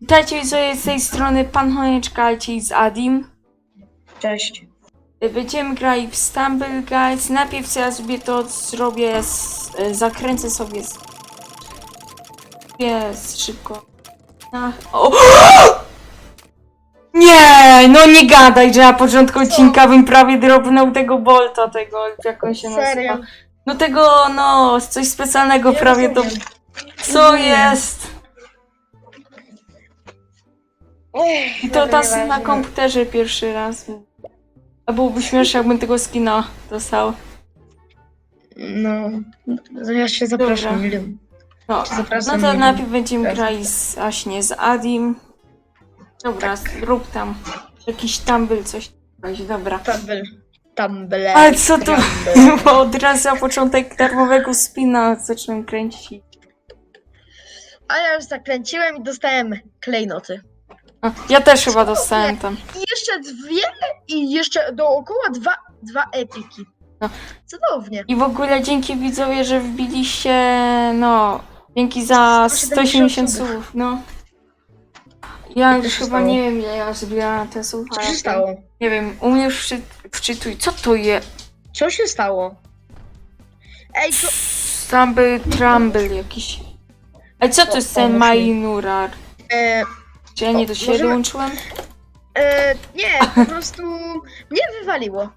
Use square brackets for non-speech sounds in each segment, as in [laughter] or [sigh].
Witajcie widzowie z tej strony Pan Chonieczka i z Adim. Cześć. Będziemy grali w Stumble Guys. Najpierw co ja sobie to zrobię, z, zakręcę sobie z... Jest, szybko. Ach, o! Nie, no nie gadaj, że na początku odcinka bym prawie drobnął tego Bolta, tego, jak on się Serio? nazywa. No tego, no, coś specjalnego prawie to... Co jest? I to tas na komputerze pierwszy raz. A byłoby śmieszne, jakbym tego skina dostał. No, ja się zapraszam, Dobra. No, Zapraszam. no to William. najpierw będziemy Jasne. grali z, właśnie z Adim. Dobra, rób tam. Jakiś tumble, coś. Coś, dobra. Tumble. Tumble. Ale co tu Tumble. [laughs] Bo od razu na początek darmowego spina zacząłem kręcić. A ja już zakręciłem i dostałem klejnoty. A, ja też chyba dostałem tam. I jeszcze dwie i jeszcze dookoła dwa, dwa epiki. No. Cudownie. I w ogóle dzięki widzowie, że wbiliście, no, dzięki za 180 subów. słów, no. Ja Co już się chyba stało? nie wiem, ile ja zbierałam te słów. Co ale się stało? Nie wiem, u mnie wczy, wczytuj, co to jest? Co się stało? Ej. Stumble Trumble jakiś. Ej, co to jest ten Pomóż mi. Mainurar? E, Czy ja nie do siebie możemy- dołączyłem? e, nie, po [laughs] prostu mnie wywaliło.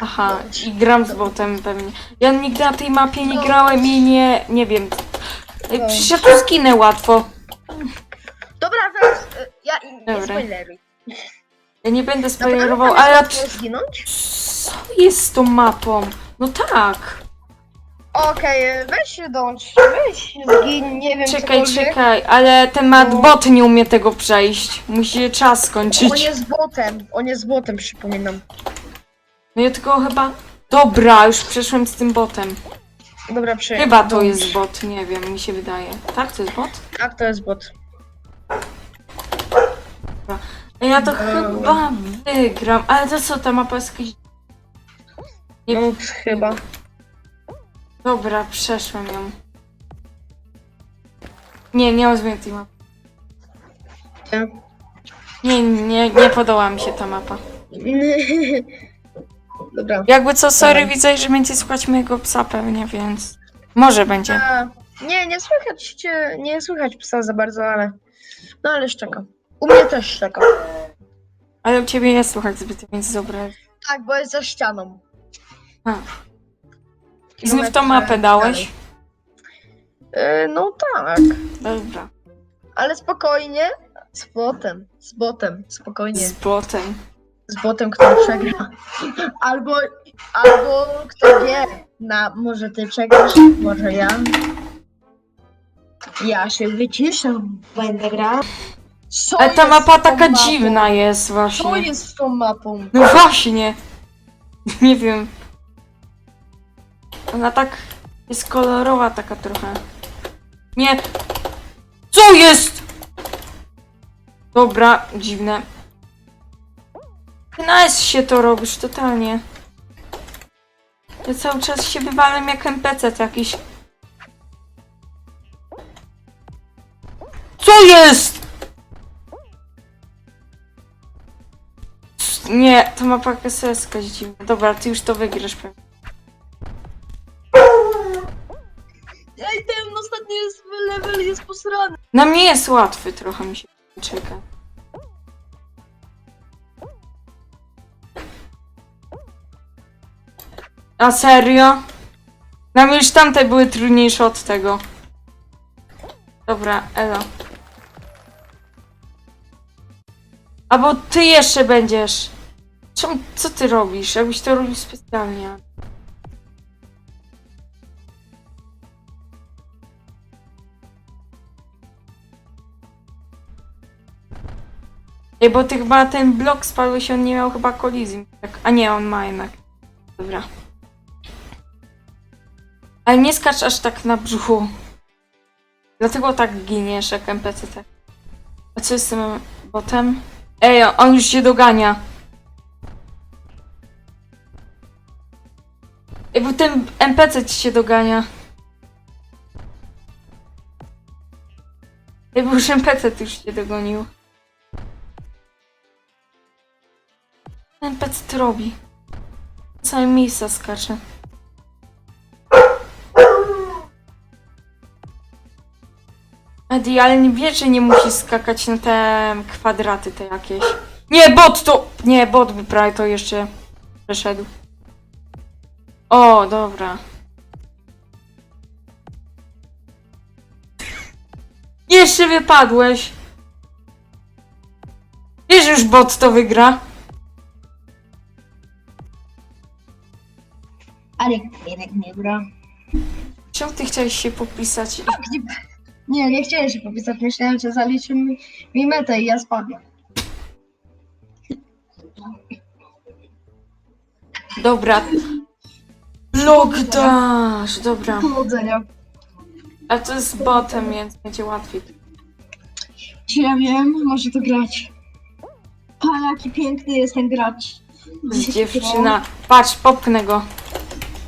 Aha, i gram z botem pewnie. Ja nigdy na tej mapie nie grałem i nie, nie wiem. Ej, No. przecież ja tu zginę łatwo. Dobra, teraz e, ja nie Dobra. spoileruj. Ja nie będę spoilerował, ale ja... zginąć? Co jest z tą mapą? No tak. Okej, weź się dołącz, weź zgin, nie wiem Czekaj, cokolwiek. czekaj, ale ten mat No. bot nie umie tego przejść. Musi czas On skończyć. jest botem, on jest botem, przypominam. No ja tylko chyba... Dobra, już przeszłem z tym botem. Dobra, przy. Chyba to jest bot, nie wiem, mi się wydaje. Tak, to jest bot? Tak, to jest bot. Ej, Ja to chyba wygram, ale to co, ta mapa jest jakaś... Nie- No, chyba. Dobra, przeszłem ją. Nie, nie rozumiem tej mapy. Nie, nie, nie podoba mi się ta mapa. Dobra. Jakby co, sorry, widzę, że będzie słuchać mojego psa pewnie, więc... Może będzie. A, nie, nie słychać cię, nie słychać psa za bardzo, ale. No ale szczeka. U mnie też szczeka. Ale u ciebie jest słuchać zbyt, więc dobra. Tak, bo jest za ścianą. A. I znów tą mapę dałeś? E, no tak. Dobra. Ale spokojnie. Z botem. Z botem. Spokojnie. Z botem. z botem, kto przegra. Albo, albo kto wie, na, może ty przegrasz, może ja. Ja się wyciszę, będę grał. Co Ale ta jest mapa z tą taka mapą? dziwna jest Co właśnie. jest z tą mapą? No właśnie. [laughs] Nie wiem. Ona tak jest kolorowa taka trochę. Nie. Co jest? Dobra, dziwne. Nice się to robisz, totalnie. Ja cały czas się wywalam jak NPC jakiś. Co jest? Nie, to mapa KSS jakaś dziwna. Dobra, ty już to wygrasz pewnie. Ej, ten ostatni jest, level jest posrany. Na mnie jest łatwy trochę mi się czeka. A serio? Na mnie już tamte były trudniejsze od tego. Dobra, elo. Albo ty jeszcze będziesz. Czemu, co ty robisz? Jakbyś to robił specjalnie. Bo chyba ten blok spadłeś, on nie miał chyba kolizji. Tak, a nie, on ma jednak. Dobra. Ale nie skacz aż tak na brzuchu. Dlatego tak giniesz jak NPC. Tak. A co jest z tym botem? Ej, on już się dogania. Ej, bo ten NPC ci się dogania. Ej, bo już NPC już cię dogonił. Ten NPC to robi. Całe miejsca skacze. Edi, ale nie wie, że nie musi skakać na te kwadraty te jakieś. Nie, bot to... Nie, bot by prawie to jeszcze przeszedł. O, dobra. Jeszcze wypadłeś. Wiesz, już bot to wygra. Ale jednak nie gra. Czemu ty chciałeś się popisać? Nie, nie chciałem się popisać. Myślałem, że zaliczy mi, mi metę i ja spadłem. Dobra. Logdash, dobra. Powodzenia. A to jest botem, więc będzie łatwiej. Ja wiem, może to grać. Pa, jaki piękny jest ten gracz. Dziewczyna. Patrz, popchnę go.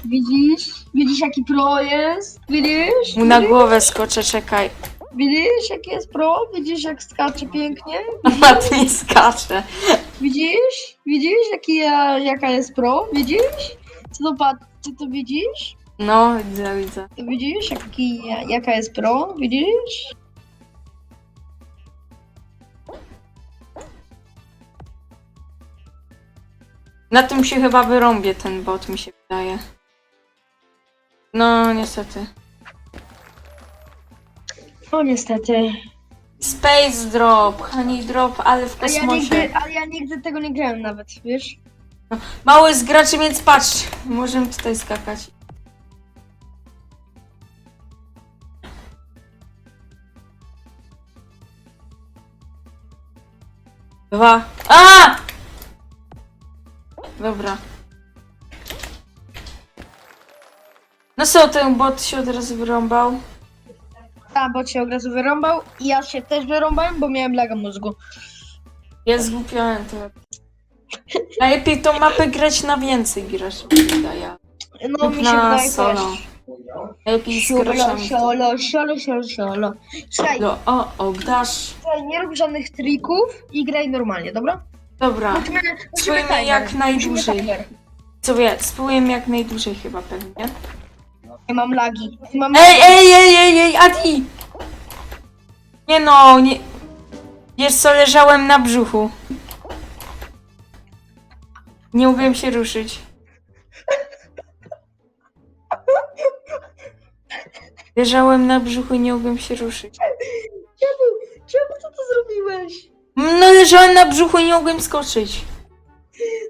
Widzisz? Widzisz jaki pro jest? Widzisz? Mu na głowę skoczę, czekaj. Widzisz jaki jest pro? Widzisz jak skacze pięknie? A [laughs] ty nie skacze. Widzisz? Widzisz jaki ja, jaka jest pro? Widzisz? Co to patrz? Czy to widzisz? No, widzę, widzę. To widzisz jaki, jaka jest pro? Widzisz? Na tym się chyba wyrąbie ten bot, mi się wydaje. No, niestety. No niestety. Space Drop, Honey Drop, ale w A ja kosmosie. nigdy, ale ja nigdy tego nie grałem nawet, wiesz? Mały z graczy, więc patrz. Możemy tutaj skakać. Dwa. A! Dobra. No co, ten bot się od razu wyrąbał. A, bo cię od razu wyrąbał i ja się też wyrąbałem, bo miałem laga mózgu. Ja zgłupiałem to. Najlepiej tą mapę grać na więcej grasz, się wydaje. No mi się na wydaje solo. Najlepiej z Siolo, graczami. siolo, siolo, siolo, siolo. Słuchaj, No, o, o, dasz. słuchaj, nie rób żadnych trików i graj normalnie, dobra? Dobra. Musimy, timer. jak Musimy najdłużej. timer. Sobie, spróbujemy jak najdłużej chyba pewnie. Ja mam lagi. Mam... Ej, ej, ej, ej, ej, Adi! Nie no, nie... Wiesz co, leżałem na brzuchu. Nie mogłem się ruszyć. Leżałem na brzuchu i nie mogłem się ruszyć. Czemu, czemu ty to zrobiłeś? No leżałem na brzuchu i nie mogłem skoczyć.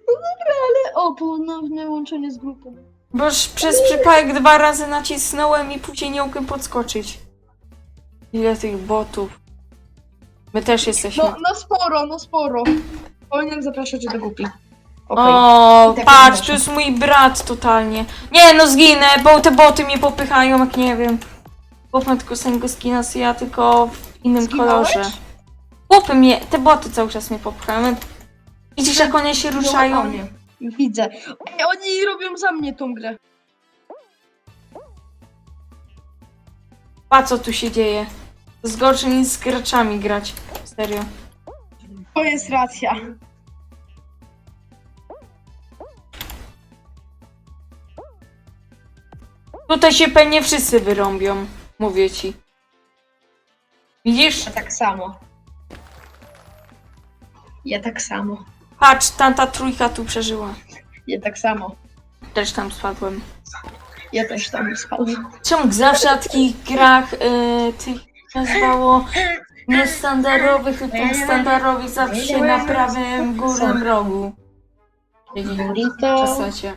No dobra, ale o, ponowne łączenie z grupą. Boż przez przypadek dwa razy nacisnąłem i później nie mogłem podskoczyć. Ile tych botów. My też jesteśmy. No, no sporo, no sporo. Powinien zapraszać cię do głupi. Okej. O, I tak patrz, to jest mój brat totalnie. Nie, no zginę, bo te boty mnie popychają, jak nie wiem. Chłopem tylko samego skina, so ja tylko w innym Zginąłeś? kolorze. Chłopy mnie, te boty cały czas mnie popychają. Widzisz, jak one się ruszają? No, Widzę. Ej, Oni robią za mnie tą grę. Pa, co tu się dzieje? To jest gorsze niż z graczami grać. Serio. To jest racja. Tutaj się pewnie wszyscy wyrąbią. Mówię ci. Widzisz? Ja tak samo. Ja tak samo. Patrz, tamta trójka tu przeżyła. Ja tak samo. Też tam spadłem. Ja też tam spadłem. Czemu zawsze na takich grach y, tych nazywało niestandardowych lub tam standardowych zawsze na prawym górnym rogu. Zasadzie.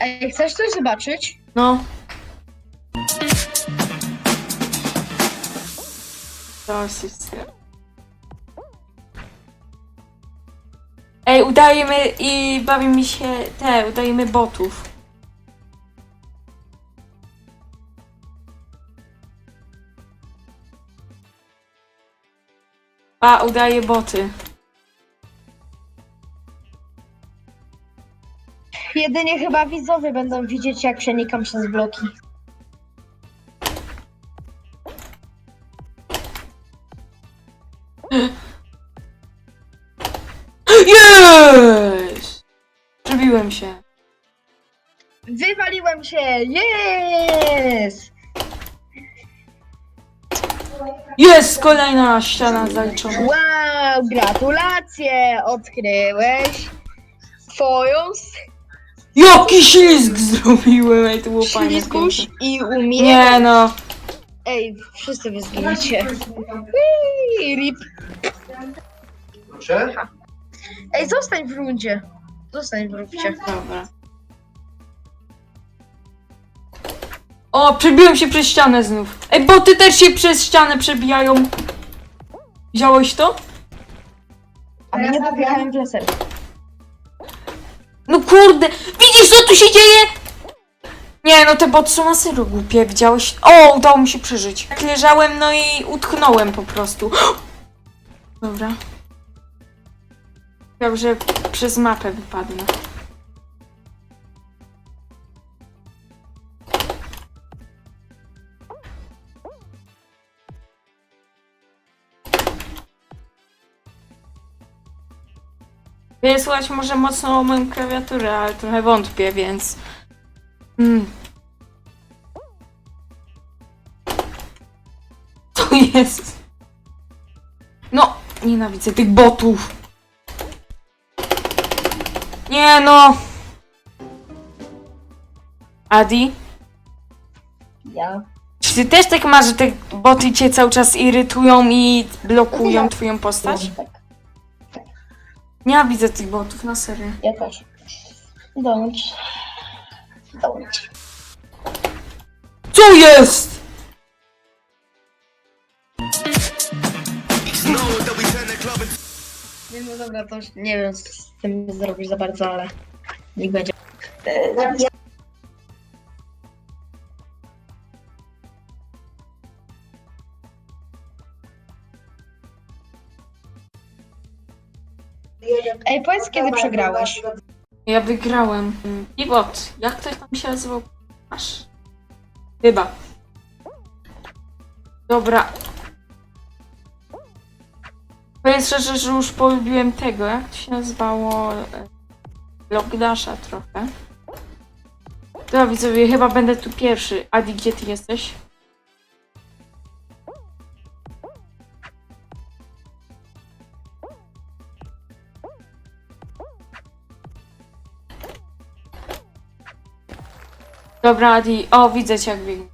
Ej, chcesz coś zobaczyć? No. To jest... Ej, udajemy i bawimy się te, udajemy botów. A, udaje boty. Jedynie chyba widzowie będą widzieć, jak przenikam przez bloki. Wywaliłem się! Yes! Jest kolejna ściana zaliczona. Wow, gratulacje! Odkryłeś twoją Jaki ślizg zrobiłem, ej, to było fajne. ślizguś i umie. Nie no. Ej, wszyscy wy zginiecie. Rip. Proszę? Ej, zostań w rundzie. Zostań w rundzie. Dobra. O, przebiłem się przez ścianę znów. Ej, boty też się przez ścianę przebijają. Wziąłeś to? A mnie dobiegałem w laser. No kurde, widzisz co tu się dzieje? Nie, no te boty są na serio głupie, widziałeś? O, udało mi się przeżyć. Tak leżałem, no i utknąłem po prostu. [gasps] Dobra. Że przez mapę wypadnę. Wie, Słuchać może mocno moją klawiaturę, ale trochę wątpię, więc... Mm. To jest... No, nienawidzę tych botów. Nie no. Adi? Ja. Czy ty też tak masz, że te boty cię cały czas irytują i blokują twoją postać? Tak, Nienawidzę tych botów, na serio. ja też. Dołącz. Dołącz. Co jest? Nie, no dobra, to już nie wiem, co z tym zrobić za bardzo, ale niech będzie. Ej, powiedz, kiedy przegrałeś? Ja wygrałem. Pivot. Jak to tam się nazywał? Aż. Chyba. Dobra. Powiem szczerze, że już polubiłem tego, jak to się nazywało? e, Lockdasha trochę. Dobra widzowie, chyba będę tu pierwszy. Adi, gdzie ty jesteś? Dobra, Adi. O, widzę cię jak biegnie.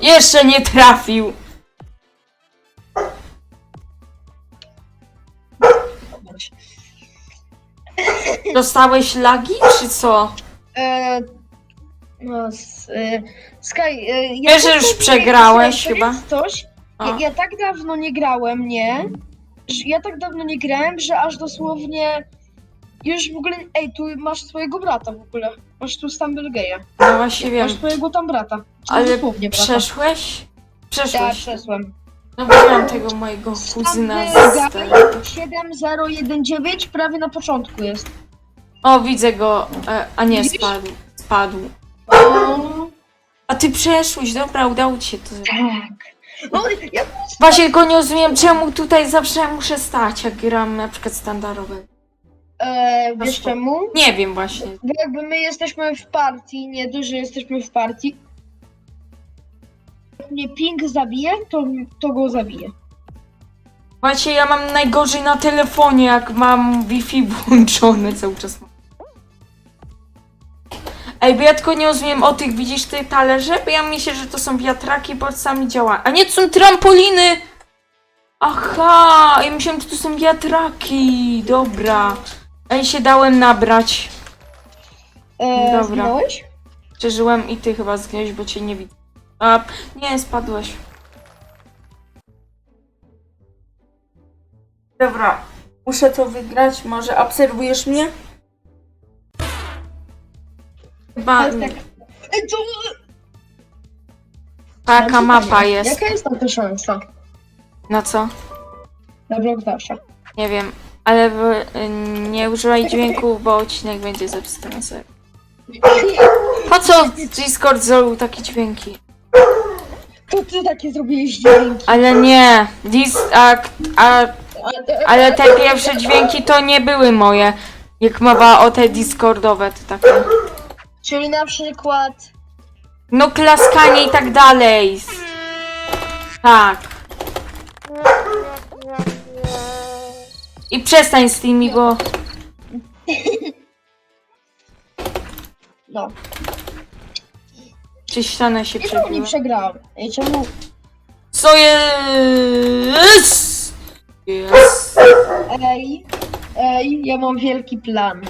Jeszcze nie trafił. Dostałeś lagi, czy co? E, no, s, e, Sky, e, Wiesz, że już przegrałeś Słuchaj, chyba? to jest Coś, A. ja, ja tak dawno nie grałem, nie? Że Ja tak dawno nie grałem, że aż dosłownie już w ogóle, ej, tu masz swojego brata w ogóle. Masz tu Stumble Geja. No właśnie wiem. Masz swojego tam brata. Ale dosłownie brata. przeszłeś? Ja Przeszłeś. przeszłem. No widziałam tego mojego kuzyna z tego. 7019 prawie na początku jest. O, widzę go. E, a nie, Widzisz? spadł. Spadł. O, A ty przeszłeś, dobra, udało ci się to zrobić. tak. No, ja Właśnie tylko nie rozumiem, czemu tutaj zawsze muszę stać, jak gram na przykład standardowe. E, wiesz czemu? Nie wiem właśnie. Bo jakby my jesteśmy w partii, nie że jesteśmy w partii. Jak mnie ping zabije, to, to go zabije. Właśnie ja mam najgorzej na telefonie, jak mam Wi-Fi włączone cały czas. Ej, bo ja tylko nie rozumiem o tych, widzisz te talerze? Bo ja myślę, że to są wiatraki, bo sami działa. A nie, to są trampoliny! Aha, ja myślałem, że to są wiatraki. Dobra. Ej, się dałem nabrać. E, Dobra. zginąłeś? Przeżyłem i ty chyba zginąłeś, bo cię nie widzę. A, nie, spadłeś. Dobra, muszę to wygrać. Może obserwujesz mnie? Chyba tak. Ej, co? taka Mam mapa jest. Jaka jest to szansa? Na co? Na Blockdasha. Nie wiem, ale w, nie używaj dźwięku, bo odcinek będzie zepsuty na serio. Po co Discord zrobił takie dźwięki? To ty takie zrobiłeś dźwięki. Ale nie, dis, a, a, A- ale te pierwsze dźwięki to nie były moje. Jak mowa o te discordowe, to takie. Czyli na przykład... No klaskanie i tak dalej. Tak. I przestań z tymi, bo... No. Czy ściana się I czemu nie przebiła? przegrałem? Ej, czemu... Co jest? Jest. Ej, ej, ja mam wielki plan.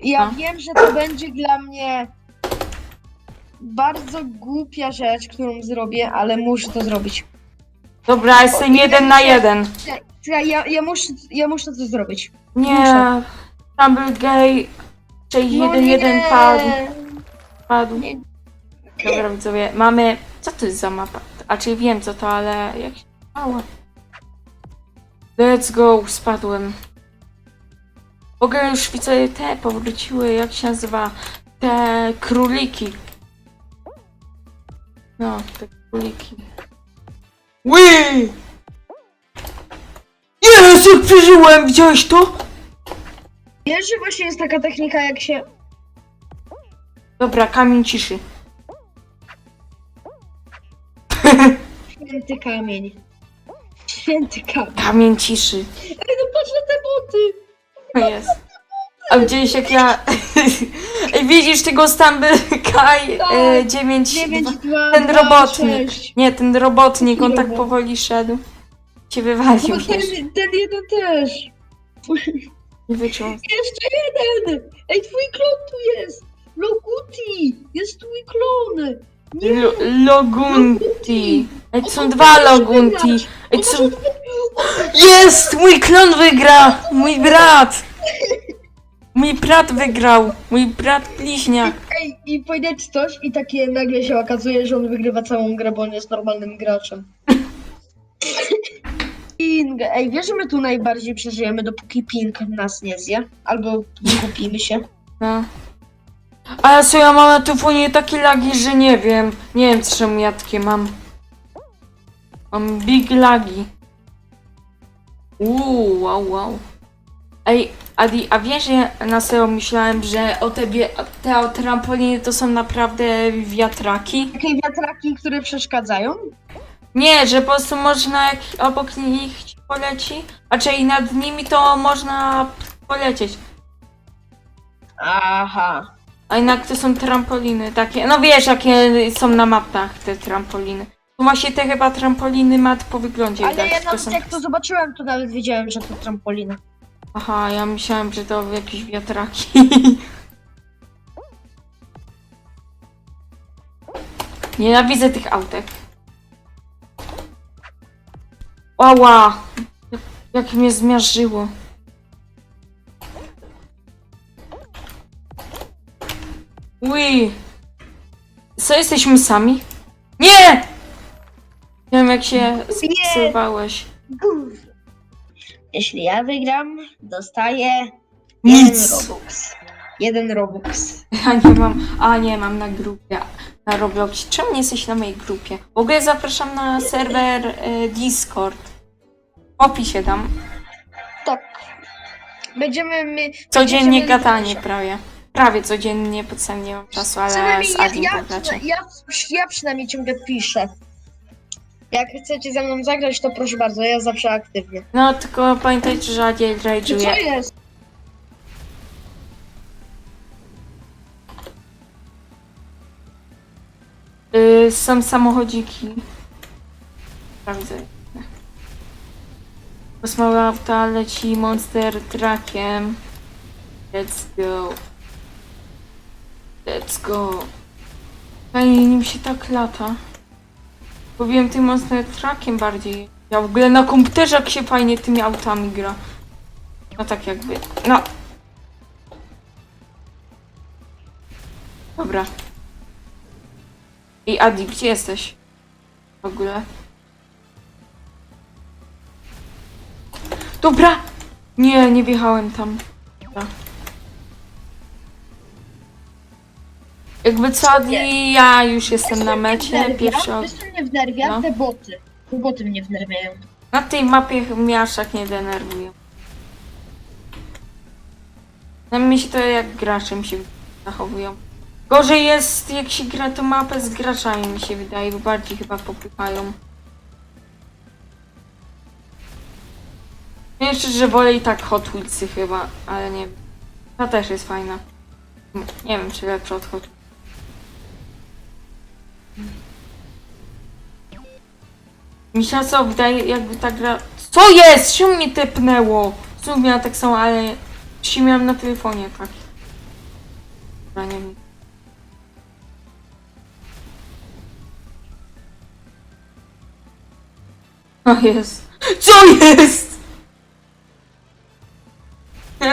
Ja No. wiem, że to będzie dla mnie bardzo głupia rzecz, którą zrobię, ale muszę to zrobić. Dobra, jestem jeden na jeden. Czekaj, ja, ja, muszę, ja muszę to zrobić. Nie. Muszę. Tam był gej. Czyli No jeden, nie. jeden padł. Padł. Nie. Dobra, widzowie, mamy... Co to jest za mapa? A czyli wiem co to, ale jak się mała. Let's go, spadłem. W ogóle już widzę te powróciły, jak się nazywa? Te króliki. No, te króliki. Ły! Jezu, przeżyłem! Widziałeś to? Wiesz, że właśnie jest taka technika, jak się... Dobra, kamień ciszy. Święty kamień. Święty kamień. Kamień ciszy. Ej, no patrz na te boty! To jest. A gdzieś jak ja... [laughs] Ej, widzisz tego stamby [laughs] Kaj e, 9... 9, 2, Ten 2, robotnik. 6. Nie, ten robotnik, on tak powoli szedł. Cię wywalił, No ten, wiesz. ten jeden też. Wyczuł. Jeszcze jeden! Ej, twój klon tu jest! Loguti! Jest twój klon! Nie! Lo Logunti. Ej, to są dwa Logunti. Ej, są... Jest! Mój klon wygra! Mój brat! Mój brat wygrał! Mój brat bliźniak. Ej, i powiedzieć coś i takie nagle się okazuje, że on wygrywa całą grę, bo on jest normalnym graczem. Ping! Ej, wiesz, że my tu najbardziej przeżyjemy, dopóki Ping nas nie zje? Albo kupimy się. No. Ale co ja mam na telefonie takie lagi, że nie wiem. Nie wiem czemu ja takie mam. Mam big lagi. Uuu, wow, wow. Ej, Adi, a wiesz, że na serio myślałem, że o te, bie- te o trampoliny to są naprawdę wiatraki? Takie wiatraki, które przeszkadzają? Nie, że po prostu można jak obok nich poleci, a czyli nad nimi to można polecieć. Aha. A jednak to są trampoliny takie, no wiesz jakie są na mapach te trampoliny. To właśnie te chyba trampoliny mat po wyglądzie Ale widać, ja nawet są... jak to zobaczyłem, to nawet wiedziałem, że to trampolina. Aha, ja myślałem, że to jakieś wiatraki. [laughs] Nienawidzę tych autek. Ała! Jak mnie zmiażdżyło. Ui! Co, jesteśmy sami? Nie! Nie wiem jak się spisywałeś. Gówno. Jeśli ja wygram, dostaję Nic! jeden Robux. Jeden Robux. Ja nie mam, a nie mam na grupie, na Robloxie. Czemu nie jesteś na mojej grupie? W ogóle zapraszam na serwer e, Discord. Opisie dam. Tak. Będziemy my. Codziennie będziemy- gadanie prawie. Prawie codziennie, po co nie mam czasu, ale Przynajmniej z ja, Adim ja, pogracie. ja, ja przynajmniej ciągle piszę. Jak chcecie ze mną zagrać, to proszę bardzo, ja zawsze aktywnie. No tylko pamiętajcie, że Adiel Czy co jest? Y, są samochodziki. Sprawdzę. Kosmowe auta leci monster truckiem. Let's go. Let's go. Fajnie nim się tak lata. Powiem tym monster truckiem bardziej. Ja w ogóle na komputerze jak się fajnie tymi autami gra. No tak jakby. No. Dobra. I Adi, gdzie jesteś? W ogóle. Dobra! Nie, nie wjechałem tam. Dobra. Jakby co, Adi, ja już jestem na mecie, pierwszy od... Wiesz co mnie wnerwia? No. Te boty. Te boty mnie wnerwiają. Na tej mapie mnie aż tak nie denerwuje. No mi się to jak gracze mi się zachowują. Gorzej jest jak się gra tą mapę z graczami mi się wydaje, bo bardziej chyba popychają. Ja Jeszcze, że wolę i tak Hot Wheelsy chyba, ale nie wiem. Ta też jest fajna. Nie wiem, czy lepsza od Hot. Mi się co wydaje, jakby ta gra... Co jest? Czemu mnie tepnęło? Znów miałam tak samo, ale... Się miałam na telefonie, tak. Dobra, nie wiem. O jest. Co jest?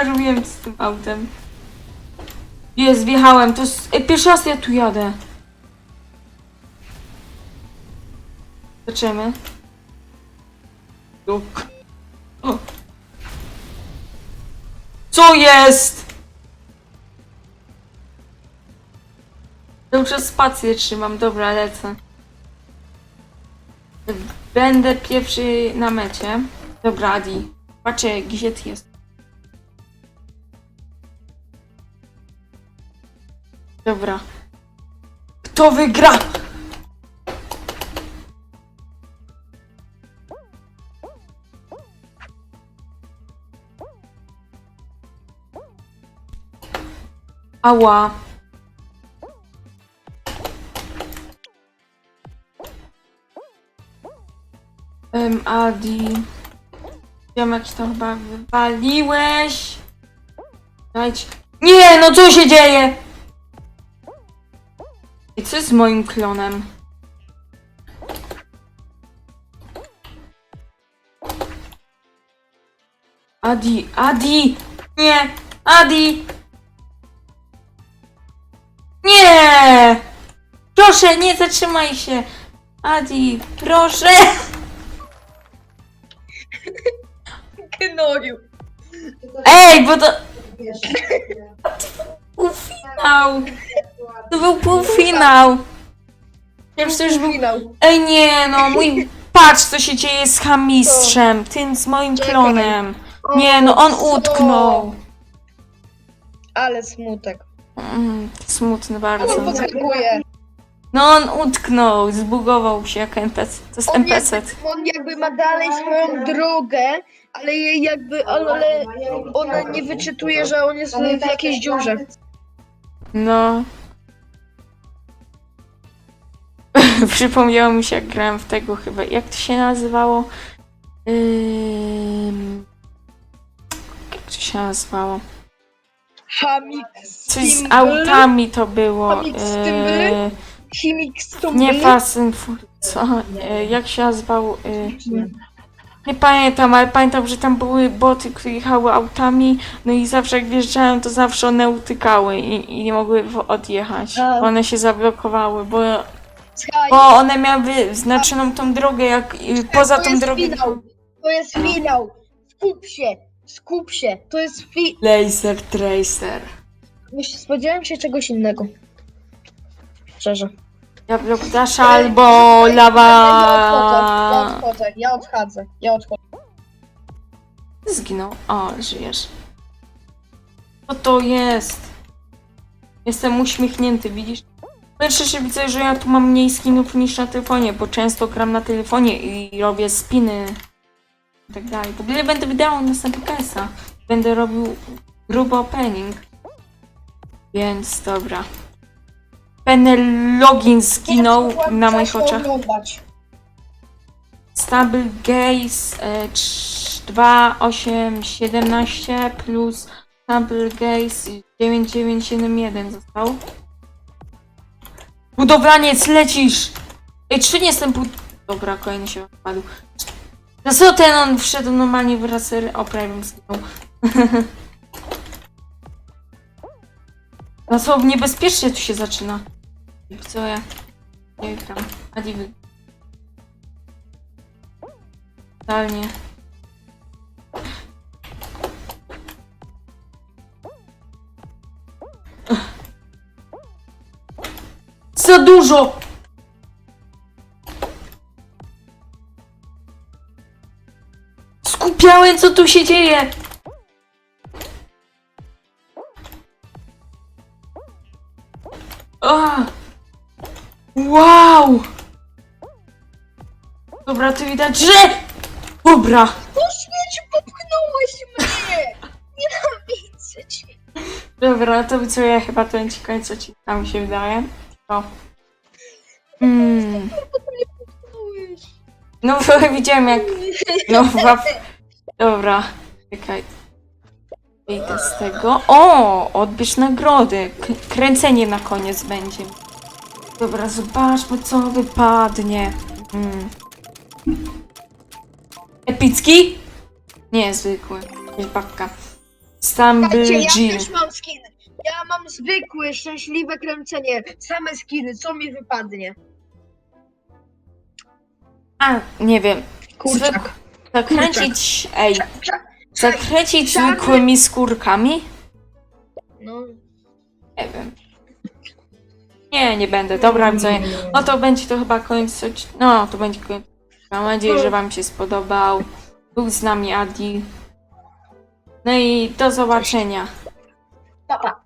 Robiłem z tym autem. Jest, wjechałem. To jest... Ej, pierwszy raz ja tu jadę. Zobaczymy. Tu. O. Co jest? Dobrze spację trzymam, dobra, lecę. Będę pierwszy na mecie. Dobra, Adi. Patrzę, gdzie jest. Dobra. Kto wygra? Ała. Um, Adi. Ziomek to chyba wywaliłeś. Dajcie. Nie, no co się dzieje? Z moim klonem? Adi, Adi! Nie! Adi! Nie! Proszę, nie zatrzymaj się! Adi, proszę! [laughs] Gnoju. Ej, bo to był finał! To był półfinał! Ja już to już był... Finał. Ej, nie no, mój... [laughs] Patrz, co się dzieje z chamistrzem, tym z moim Czekaj. klonem. Nie, no on utknął. Ale smutek. Mm, smutny On bardzo. potrzebuje. No on utknął, zbugował się jak NPC. To jest On NPC. jakby, on jakby ma dalej swoją drogę, ale jej jakby, ale ona nie wyczytuje, że on jest w jakiejś dziurze. No. [laughs] Przypomniało mi się, jak grałem w tego chyba. Jak to się nazywało? Ym... Jak to się nazywało? Hamik Coś z autami to było. Comic Stimble? Yy, Chimik nie Fast and Furious. Co? Yy, jak się nazywał? Yy, nie pamiętam, ale pamiętam, że tam były boty, które jechały autami, no i zawsze jak wjeżdżałem, to zawsze one utykały i, i nie mogły w- odjechać. A. One się zablokowały, bo Słuchaj, Bo one miały wyznaczoną tą drogę, jak y, poza to tą jest drogą. finał. To jest finał. Skup się. Skup się. To jest fi... Laser Tracer. Myśl- Spodziewałem się czegoś innego. Szczerze. Ja blok albo Ja lawa. odchodzę, ja odchodzę, ja odchodzę. Zginął. O, żyjesz. Co to jest? Jestem uśmiechnięty, widzisz? Pierwsze się widzę, że ja tu mam mniej skinów niż na telefonie, bo często gram na telefonie i robię spiny i tak dalej. W ogóle będę wydał następnego KS-a. Będę robił grubo opening. Więc dobra. Penel login zginął na moich oczach. oglądać. Stable Gaze e, 2, 8, 17 plus Stable Gaze 9971 został. Budowlaniec, lecisz! Ej, czy nie jestem bud... Dobra, kolejny się odpadł. No co ten on wszedł normalnie w raser... O, prawie bym zginął. [laughs] No co, niebezpiecznie tu się zaczyna. Co ja? Nie gram. Adi wy... Totalnie. Za dużo! Skupiałem, co tu się dzieje! A! Wow! Dobra, to widać, że... Dobra! No śmieciu, popchnąłeś mnie! [laughs] Nienawidzę cię. Dobra, to co ja chyba to będzie koniec odcinka, mi się wydaje. O. Mm. No [laughs] widziałem jak... No wap... Dobra, czekaj. Wyjdę z tego. O! Odbierz nagrody. K kręcenie na koniec będzie. Dobra, zobaczmy co wypadnie. Mm. Epicki? Nie, zwykły. Babka. Stumble też mam skiny. Ja mam zwykłe, szczęśliwe kręcenie. Same skiny, co mi wypadnie? A, nie wiem. Kurczak. Zakręcić... Ej, zakręcić czarny- zwykłymi skórkami? No. Nie wiem. Nie, nie będę. Dobra, widzowie. No to będzie to chyba koniec. No, to będzie koniec. Mam nadzieję, że Wam się spodobał. Był z nami Adi. No i do zobaczenia. Pa, pa.